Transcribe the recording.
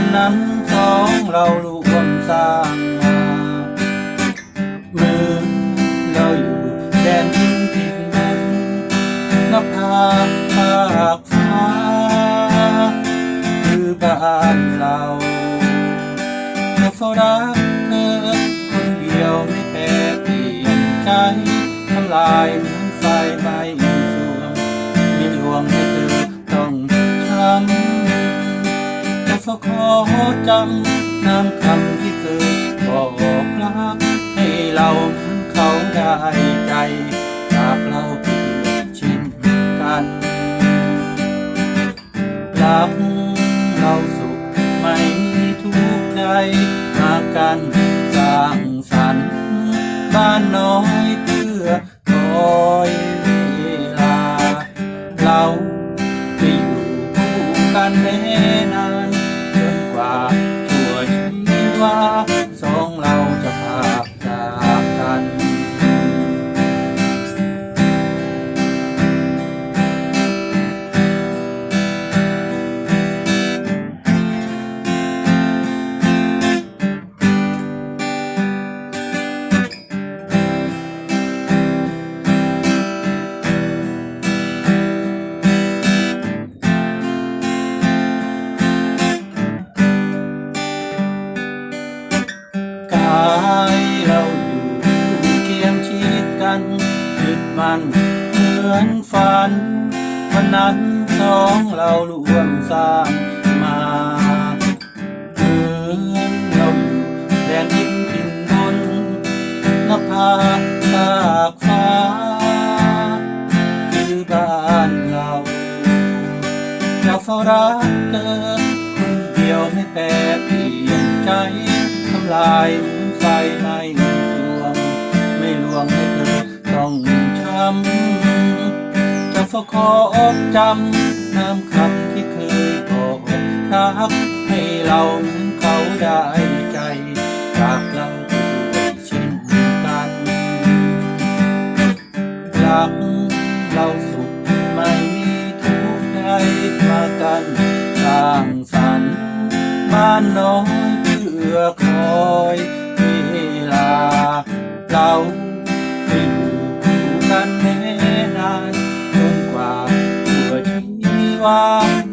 วันนั้นสองเราร่วมสร้างมาเมื่อเราอยู่แดนทิ้งผิดนั้นนับภาภาคฟ้าคือบ้านเราเราเฝ้ารักเธอคนเดียวไม่แปรเปลี่ยนใจทำลายเหมือนไฟไหม้ำแต่เฝ้าขอจำน้ำคำที่เคยบอกรักให้เราเหมือนเขาได้ใจจากเราที่เช่นกันรักเราสุขไม่มีทุกข์ใดมากันสร้างสรรค์บ้านน้อยเพื่อคอยเวลา เราจะอยู่คู่กันแน่นา วาสองเราจะพา ยึดมันเหมือนฝันวันนั้นสองเราร่วมสร้างมาเหมือนเราอยู่แดนดินดินบนนภาภาคฟ้า คือบ้านเราเราเฝ้ารักเธอคนเดียวไม่แปรเปลี่ยนใจทำลายนไฟไหม้สวงไม่ลวงให้ำจะเฝ้าขออกจำน้ำคำที่เคยบอกรักให้เราเหมือนเขาได้ใจจากเราด้วยเช่นกันรักเราสุขไม่มีทุกข์ใดมากันสร้างสรรค์บ้านน้อยเพื่อคอยเวลาเรา one.